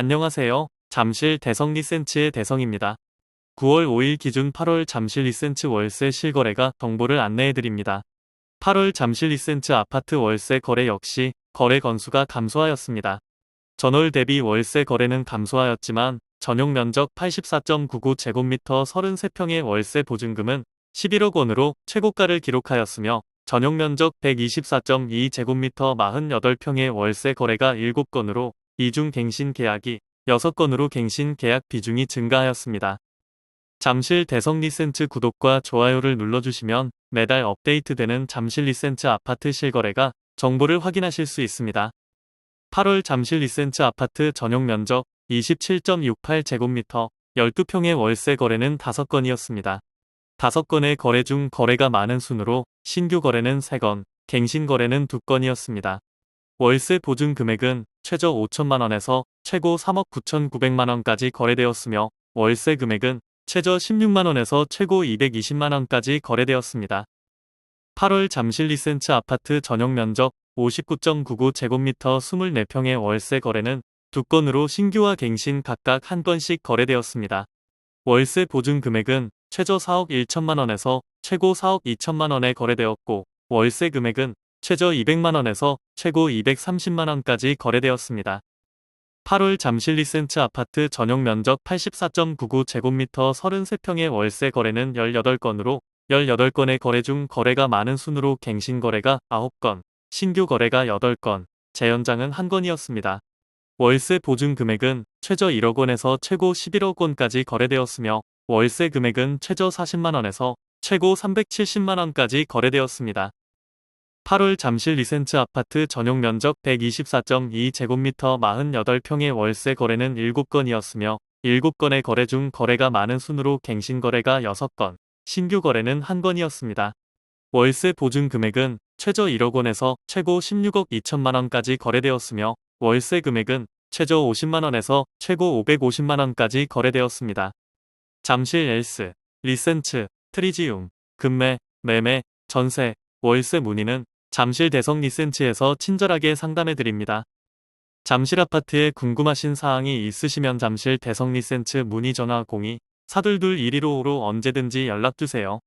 안녕하세요. 잠실 대성 리센츠의 대성입니다. 9월 5일 기준 8월 잠실 리센츠 월세 실거래가 정보를 안내해드립니다. 8월 잠실 리센츠 아파트 월세 거래 역시 거래 건수가 감소하였습니다. 전월 대비 월세 거래는 감소하였지만 전용 면적 84.99제곱미터 33평의 월세 보증금은 11억 원으로 최고가를 기록하였으며 전용 면적 124.2제곱미터 48평의 월세 거래가 7건으로 이중 갱신 계약이 6건으로 갱신 계약 비중이 증가하였습니다. 잠실 대성 리센츠 구독과 좋아요를 눌러주시면 매달 업데이트되는 잠실 리센츠 아파트 실거래가 정보를 확인하실 수 있습니다. 8월 잠실 리센츠 아파트 전용 면적 27.68제곱미터 12평의 월세 거래는 5건이었습니다. 5건의 거래 중 거래가 많은 순으로 신규 거래는 3건, 갱신 거래는 2건이었습니다. 월세 보증 금액은 최저 5천만 원에서 최고 3억 9천9백만원까지 거래되었으며 월세 금액은 최저 16만 원에서 최고 220만 원까지 거래되었습니다. 8월 잠실 리센츠 아파트 전용 면적 59.99 제곱미터 24평의 월세 거래는 2건으로 신규와 갱신 각각 1건씩 거래되었습니다. 월세 보증 금액은 최저 4억 1천만 원에서 최고 4억 2천만 원에 거래되었고 월세 금액은 최저 200만원에서 최고 230만원까지 거래되었습니다. 8월 잠실 리센츠 아파트 전용 면적 84.99제곱미터 33평의 월세 거래는 18건으로 18건의 거래 중 거래가 많은 순으로 갱신 거래가 9건, 신규 거래가 8건, 재연장은 1건이었습니다. 월세 보증 금액은 최저 1억 원에서 최고 11억 원까지 거래되었으며 월세 금액은 최저 40만 원에서 최고 370만 원까지 거래되었습니다. 8월 잠실 리센츠 아파트 전용 면적 124.2제곱미터 48평의 월세 거래는 7건이었으며 7건의 거래 중 거래가 많은 순으로 갱신 거래가 6건, 신규 거래는 1건이었습니다. 월세 보증 금액은 최저 1억 원에서 최고 16억 2천만 원까지 거래되었으며 월세 금액은 최저 50만 원에서 최고 550만 원까지 거래되었습니다. 잠실 엘스, 리센츠, 트리지움, 금매, 매매, 전세, 월세 문의는 잠실 대성 리센츠에서 친절하게 상담해 드립니다. 잠실 아파트에 궁금하신 사항이 있으시면 잠실 대성 리센츠 문의 전화 02 422 115로 언제든지 연락 주세요.